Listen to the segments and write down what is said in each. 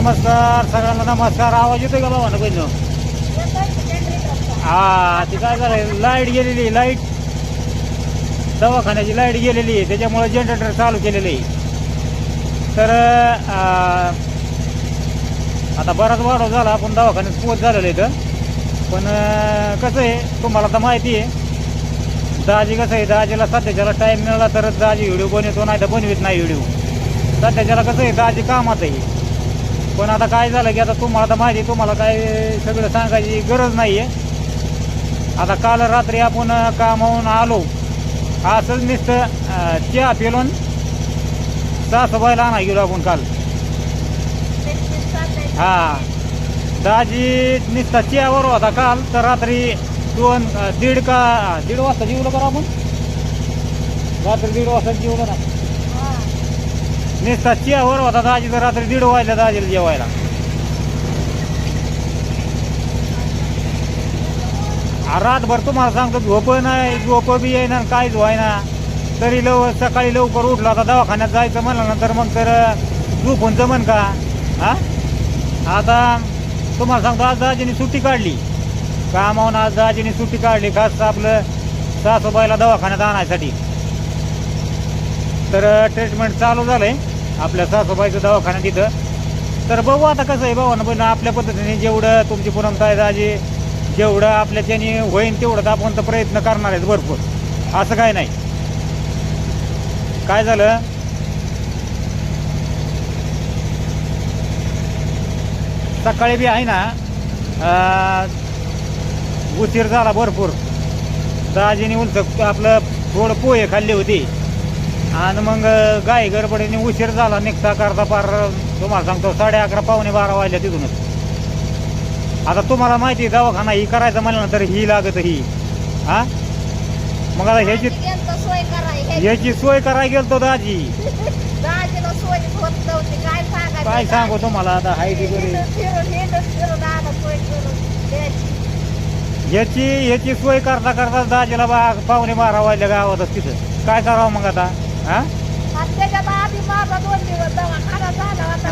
नमस्कार सगळ्यांना नमस्कार. आवाज येतोय का बाबा पहिलं हा ती काय झालंय लाइट गेलेली लाइट. दवाखान्याची लाइट गेलेली आहे त्याच्यामुळे जनरेटर चालू केलेलं. आहे तर आता बराच वाढव झाला आपण दवाखान्यात पोच झालेलं आहे इथं. पण कसं आहे तुम्हाला तर माहिती आहे. दाजी कसं आहे दाजीला सध्याच्याला टाईम मिळाला तरच दाजी व्हिडिओ बनवतो नाही तर बनवित नाही व्हिडिओ सध्याच्याला कसं आहे दाजी कामात आहे. पण आता काय झालं की आता तुम्हाला आता माहिती आहे, तुम्हाला काय सगळं सांगायची गरज नाही आहे आता काल रात्री आपण कामावून आलो. असंच नुसतं चहा पिलून सासूबाईला आणा गेलो आपण काल. हा. दाजी नुसता चहावर होता काल तर रात्री दोन दीड का दीड वाजता जेवलो करा आपण? रात्री दीड वाजता जेवलो ना. नुसता चहावर होता दाजी तर रात्री दीड वाजल्या दाजीला जेवायला. रातभर तुम्हाला सांगतो झोप नाही झोप बी येईना काहीच व्हायना. तरी लव सकाळी लवकर उठला आता दवाखान्यात जायचं म्हणल्यानंतर मग तर झोपून जमन का? हा? आता तुम्हाला सांगतो आज दाजीने सुट्टी काढली. कामावून आज दाजीने सुट्टी काढली खास आपलं सासूबाईला दवाखान्यात आणायसाठी. तर ट्रीटमेंट चालू झालंय. आपल्या सासूबाईचं दवाखान्यात तिथं. तर बघू आता कसं आहे भावानं पण आपल्या पद्धतीने जेवढं तुमची पुनमताई दाजी जेवढं आपल्या त्याने होईन तेवढं तर आपण तर प्रयत्न करणार आहेत भरपूर. असं काय नाही. काय झालं? सकाळी बी आहे ना उशीर झाला भरपूर. दाजीने उलच आपलं थोडं पोहे खाल्ली होती. आणि मग गाय गडबडीने उशीर झाला निघता करता पार तुम्हाला सांगतो साडे अकरा पावणे बारा वाजल्या तिथूनच. आता तुम्हाला माहिती आहे दवाखाना ही करायचं म्हणल्यानंतर ही लागत ही. हा? मग आता ह्याची ह्याची सोय करायला गेलतो दाजी. काय सांगू तुम्हाला आता हाय. ह्याची ह्याची सोय करता करता दाजीला बा पावणे बारा वाजल्या गावातच तिथं. काय करावं मग आता? हा?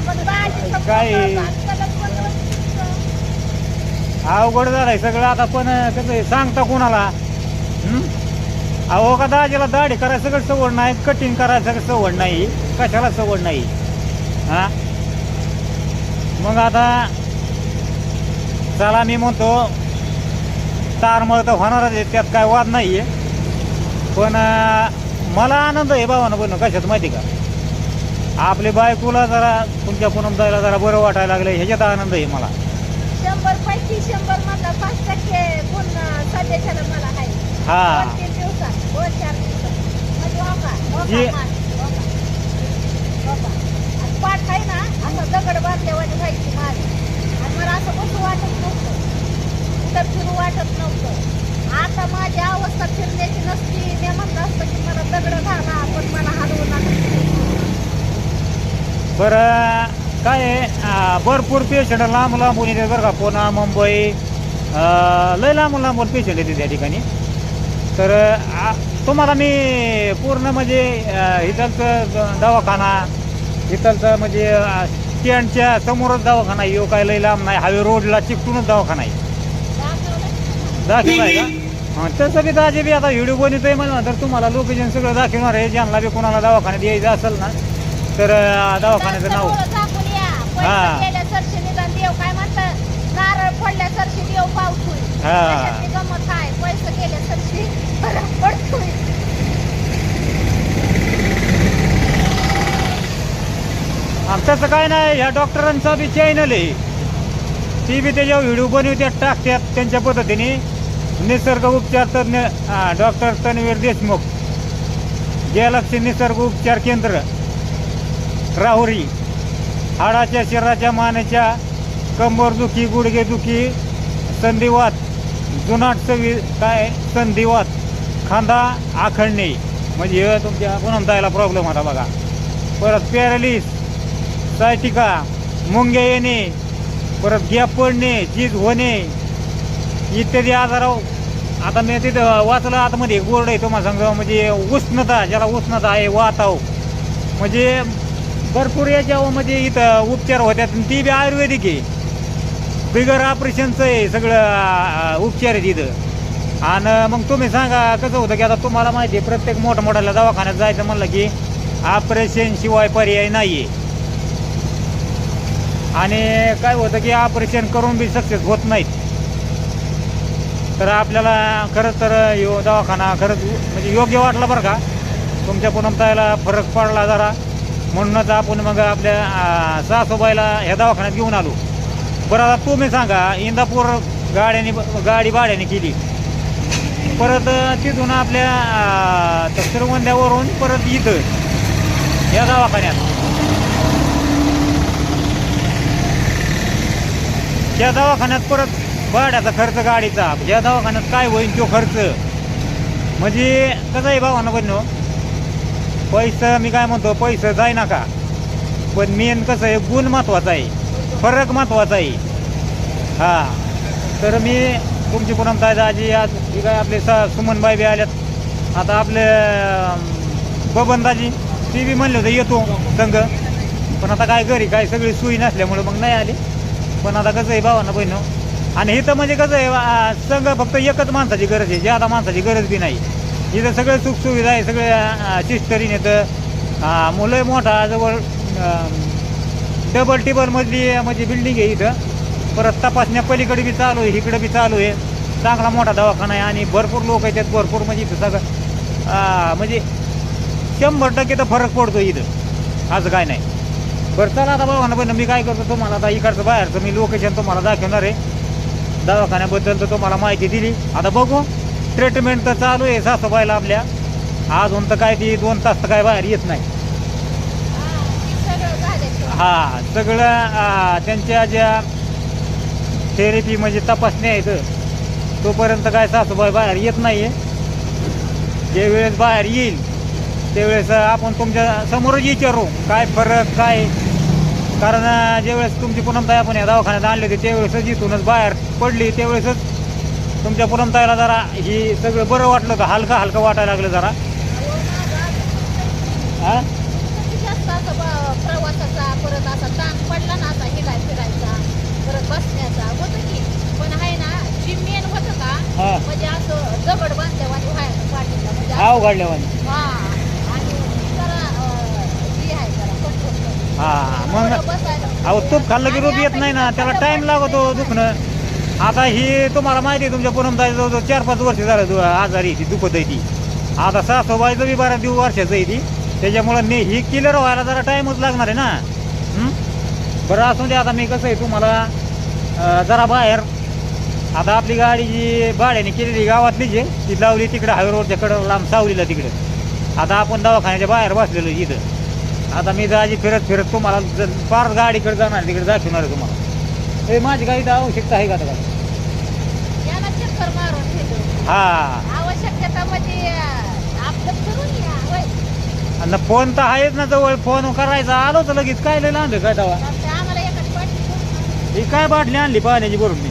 पण काय? अवघड झालंय सगळं. आता पण कसं आहे, सांगता कोणाला? अहो का दाजीला दाढी करायला सगळं सवड नाही कटिंग करायला सगळं सवड नाही. कशाला सवड नाही? हा? मग आता चला मी म्हणतो तारमळ तर होणारच आहे त्यात काय वाद नाहीये. पण अं, मला आनंद आहे भावानं पण कशात माहिती का आपली बायकोला जरा तुमच्या पुनम जायला जरा बरं वाटायला लागलं ह्याच्यात आनंद आहे मला शंभर पैकी शंभर मधला पाच टक्के गुण मला आहे हा दोन तीन दिवसात दोन चार दिवसात म्हणजे हो का? हो का जे- मान? हो का? हो का? आणि पाठ आहे ना असं दगड बांधल्यावानी व्हायची माझी आणि मला असं कसं वाटत नव्हतं कुठं फिरू वाटत नव्हतं आता माझी अवस्था फिरण्याची नसती. मी म्हणलं असतं की मला दगड घाला पण मला हलवू नका. बरं काय आहे, भरपूर पेशंट लांब लांबून येते बरं का. पुणे मुंबई अं, लय लांबून लांबून पेशंट येते त्या ठिकाणी. तर आ, तुम्हाला मी पूर्ण म्हणजे अं, इथलचं दवाखाना इथलचं म्हणजे स्टँडच्या समोरच दवाखाना. येऊ काय लय लांब नाही. हायवे रोडला चिकटूनच दवाखाना आहे. दाखवलं आहे का? हां तसं बी दाजे बी आता व्हिडिओ बनवतोय म्हणलं तर तुम्हाला लोकेशन सगळं दाखवणार आहे. ज्यांना बी कोणाला दवाखान्यात यायचं असेल ना तर अं, दवाखान्याचं नाव. हा. हा. आणि काय नाही ह्या डॉक्टरांचा बी चॅनल आहे. ती बी त्याच्यावर व्हिडिओ बनवतात टाकतात त्यांच्या पद्धतीने. निसर्ग उपचार तज्ज्ञ डॉक्टर तन्वीर देशमुख जयलक्ष्मी निसर्ग उपचार केंद्र राहुरी हाडाच्या शरीराच्या मानेच्या कंबरदुखी गुडघेदुखी संधिवात जुनाट सवी काय संधिवात खांदा आखडणे. म्हणजे हे तुमच्या पुनमताईला प्रॉब्लेम होता बघा. परत पॅरालिस सायटिका मुंग्या येणे परत गॅप पडणे चीज होणे इत्यादी आजारावर आता मी तिथं वाचलं आतमध्ये एक बोर्ड आहे तुम्हाला सांगतो म्हणजे उष्णता ज्याला उष्णता आहे वाताव म्हणजे भरपूर याच्यामध्ये इथं उपचार होत्यात ती बी आयुर्वेदिक आहे. बिगर ऑपरेशनचं आहे सगळं उपचार आहेत इथं आणि मग तुम्ही सांगा कसं होतं की आता तुम्हाला माहिती आहे प्रत्येक मोठ्या मोठ्याला दवाखान्यात जायचं म्हणलं की ऑपरेशन शिवाय पर्याय नाही आहे आणि काय होतं की ऑपरेशन करून बी सक्सेस होत नाहीत. तर आपल्याला खरंच तर यो दवाखाना खरंच म्हणजे योग्य वाटला बरं का? तुमच्या पुनमताईला फरक पडला जरा. म्हणूनच आपण मग आपल्या सासूबाईला ह्या दवाखान्यात घेऊन आलो. बरं आता तुम्ही सांगा इंदापूर गाड्याने गाडी भाड्याने केली. परत तिथून आपल्या अं, श्रीगोंद्यावरून परत इथं या दवाखान्यात. त्या दवाखान्यात परत भाड्याचा खर्च गाडीचा. ज्या दवाखान्यात काय होईल तो खर्च? म्हणजे कसं आहे भावानं पण पैसा मी काय म्हणतो पैसा जाय नका पण मेन कसं आहे गुण महत्त्वाचा आहे. फरक महत्त्वाचा आहे. हा. तर मी तुमची पूनम आजी आज ही काय आपले स सुमनबाई बी आल्यात. आता आपले बबन बबनदाजी ती बी म्हणले होते येतो संघ पण आता काय घरी काय सगळी सुई नसल्यामुळे मग नाही आली. पण आता कसं आहे भावांना बहिण आणि इथं म्हणजे कसं आहे संघ फक्त एकच माणसाची गरज आहे. ज्यादा माणसाची गरज बी नाही. इथं सगळे सुखसुविधा आहे सगळे शिस्तरीन येतं मुलं मोठा जवळ डबल टिबल मधली म्हणजे बिल्डिंग आहे इथं. परत तपासण्या पलीकडे बी चालू आहे इकडे बी चालू आहे. चांगला मोठा दवाखाना आहे आणि भरपूर लोक आहेत त्यात भरपूर म्हणजे इथं सगळं म्हणजे शंभर टक्के तर फरक पडतो इथं. असं काय नाही. बरं चला आता बाबा पण मी काय करतो तुम्हाला आता इकडचं बाहेरचं मी लोकेशन तुम्हाला दाखवणार आहे. दवाखान्याबद्दल तर तुम्हाला माहिती दिली. आता बघू ट्रीटमेंट तर चालू आहे सासूबाईला आपल्या. अजून तर काय ती दोन तास तर काय बाहेर येत नाही. हा, सगळं हा त्यांच्या ज्या थेरपी म्हणजे तपासण्या आहेत तोपर्यंत काय सासूबाई बाहेर येत नाहीये. जे वेळेस बाहेर येईल त्यावेळेस आपण तुमच्या समोरच विचारू काय फरक काय कारण ज्यावेळेस तुमची पुनमताई आपण या दवाखान्यात आणली होती त्यावेळेसच इथूनच बाहेर पडली त्यावेळेसच तुमच्या पुनमताईला जरा ही सगळं बरं वाटलं का हलका हलका वाटायला लागलं जरा. हा. प्रवासाचा परत असा ताण पडला ना असा हिलाय फिरायचा परत बसण्याचा होतं. की पण आहे ना जी मेन होतं का असं दगड बांधल्यावानी व्हायला पाठीला म्हणजे असं- हाव काढल्यावानी हा आणि जरा अं, हे आहे जरा कंट्रोल हां मग अहो तूप खाल्लं की रोज येत नाही ना त्याला टाईम लागतो दुखणं. आता ही तुम्हाला माहिती आहे तुमच्या पुरमताई जवळ चार पाच वर्ष झालं आजारी ती दुखत आहे ती. आता सासूबाईचं बी बारा दिवस वर्षाचं आहे ती. त्याच्यामुळं ने ही क्लिअर व्हायला जरा टाईमच लागणार आहे ना. बरं असून दे आता मी कसं आहे तुम्हाला जरा बाहेर. आता आपली गाडी जी भाड्याने केलेली गावातली जी ती लावली तिकडं हायवे रोडच्या कडं लांब सावलीला तिकडं. आता आपण दवाखान्याच्या बाहेर बसलेलो इथं. आता मी जाजी फिरत फिरत तुम्हाला ज- पार गाडीकडे जाणार तिकडे दाखवणार आहे तुम्हाला. हे माझी काही तर आवश्यकता आहे का आता काय? याला चक्कर मारून ठेवलं हा. आपलं या होय. आणि फोन तर आहेच ना जवळ फोन करायचा आलो तर लगेच. काय लय लांब आहे काय दवा चालतंय, आम्हाला एखादी पाठी घेऊन ही काय बाटली आणली पाण्याची भरून मी?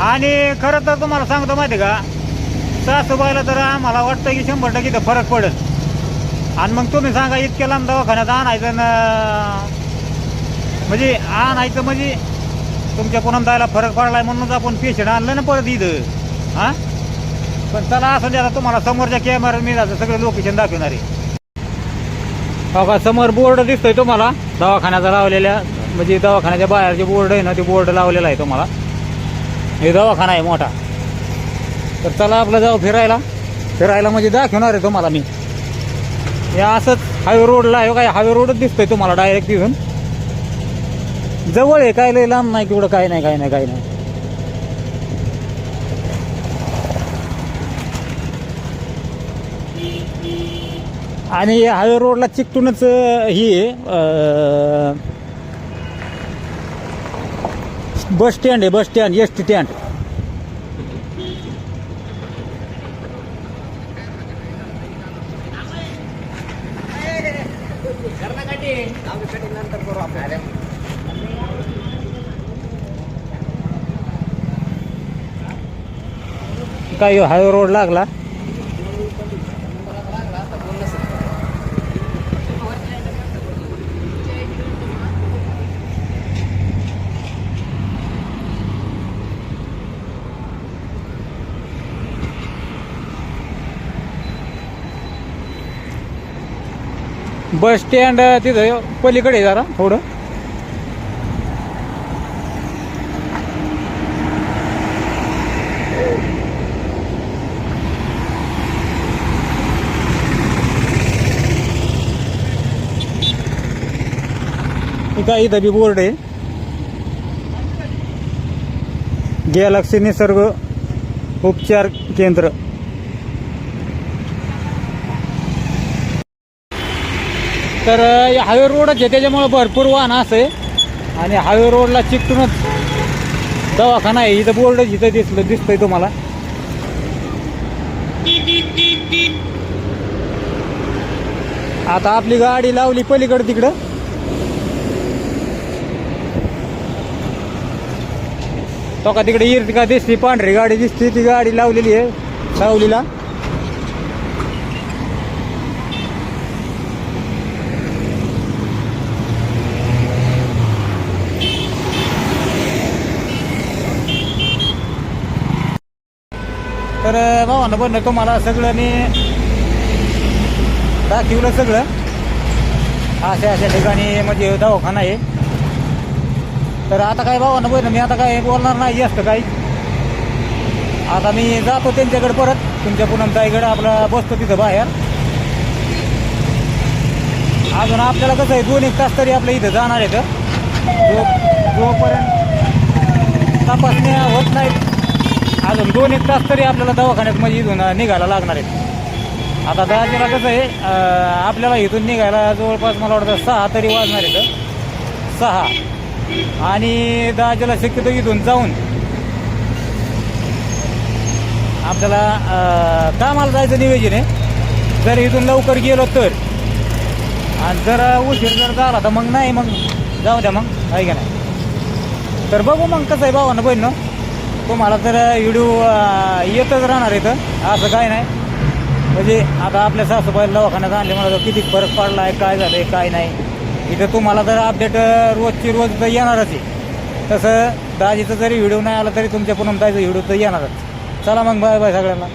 आणि खरं तर तुम्हाला सांगतो माहिती आहे का? सासूबाईला तर आम्हाला वाटतं की शंभर टक्के इथं फरक पडेल. आणि मग तुम्ही सांगा इतक्या लांब दवाखान्यात आणायचं ना म्हणजे आणायचं म्हणजे तुमच्या पुनमताईला फरक पडलाय म्हणूनच आपण पेशंट आणलं ना परत इथं. हां? पण चला असं द्या तुम्हाला समोरच्या कॅमेऱ्यात मी जायचं सगळं लोकेशन दाखवणार आहे. हो बघा समोर बोर्ड दिसतोय तुम्हाला. दवाखान्याचा लावलेल्या म्हणजे दवाखान्याच्या बाहेर जे बोर्ड आहे ना ते बोर्ड लावलेला आहे तुम्हाला. हे दवाखाना आहे मोठा. तर चला आपलं जाऊ फिरायला. फिरायला म्हणजे दाखवणार आहे तुम्हाला मी. हे असंच हायवे रोडला आहे हो काय हायवे रोडच दिसतोय तुम्हाला डायरेक्ट तिथून. जवळ आहे काय लय लांब नाही तेवढं काय नाही काय नाही काय नाही. आणि हायवे रोडला चिकटूनच ही आहे, बस स्टँड आहे bus stand S T stand. काय हायवे रोड लागला? बस स्टँड तिथं पलीकडे जरा थोडं. काय इथं बी बोर्ड आहे. गॅलक्सी निसर्ग उपचार केंद्र. तर अ, हायवे रोडच आहे त्याच्यामुळं भरपूर वाहन असं आहे. आणि हायवे रोडला चिकटूनच दवाखाना आहे. इथं बोर्ड इथं दिसलं दिसतंय तुम्हाला. आता आपली गाडी लावली पलीकडे तिकडं. तो का तिकडे इर्तिका दिसती पांढरी गाडी दिसती ती गाडी लावलेली आहे सावलीला. तर भावानं बनलं तुम्हाला सगळं मी दाखवलं सगळं. अशा अशा ठिकाणी म्हणजे दवाखाना आहे. तर आता काय भावानं बनलं मी आता काय बोलणार नाही जास्त काही. आता मी जातो त्यांच्याकडे परत. तुमच्या पुनमताईकडे आपला बसतो तिथं बाहेर. अजून आपल्याला कसं आहे दोन एक तास तरी आपल्या इथं जाणार आहे जो जोपर्यंत तपासण्या होत नाहीत अजून दोन एक तास तरी आपल्याला दवाखान्यात म्हणजे इथून निघायला लागणार आहेत. आता दहाजीला कसं आहे आपल्याला इथून निघायला जवळपास मला वाटतं सहा तरी वाजणार आहेत. सहा. आणि दहाजीला शक्यतो इथून जाऊन आपल्याला कामाला जायचं नियोजन आहे. जर इथून लवकर गेलो तर. आणि जर उशीर जर झाला तर मग नाही मग जाऊ द्या मग. आहे का नाही? तर बघू मग कसं आहे भावानं बहिणं तुम्हाला तर व्हिडिओ येतच राहणार इथं. असं काय नाही. म्हणजे आता आपल्या सासूबाईला दवाखान्यात आणले मला किती फरक पडला आहे काय झालं आहे काय नाही. इथं तुम्हाला जर अपडेट रोजची रोज तर येणारच आहे. तसं दाजीचं जरी व्हिडिओ नाही आला तरी तुमच्या पुन्हा व्हिडिओ तर येणारच. चला मग बाय बाय सगळ्यांना.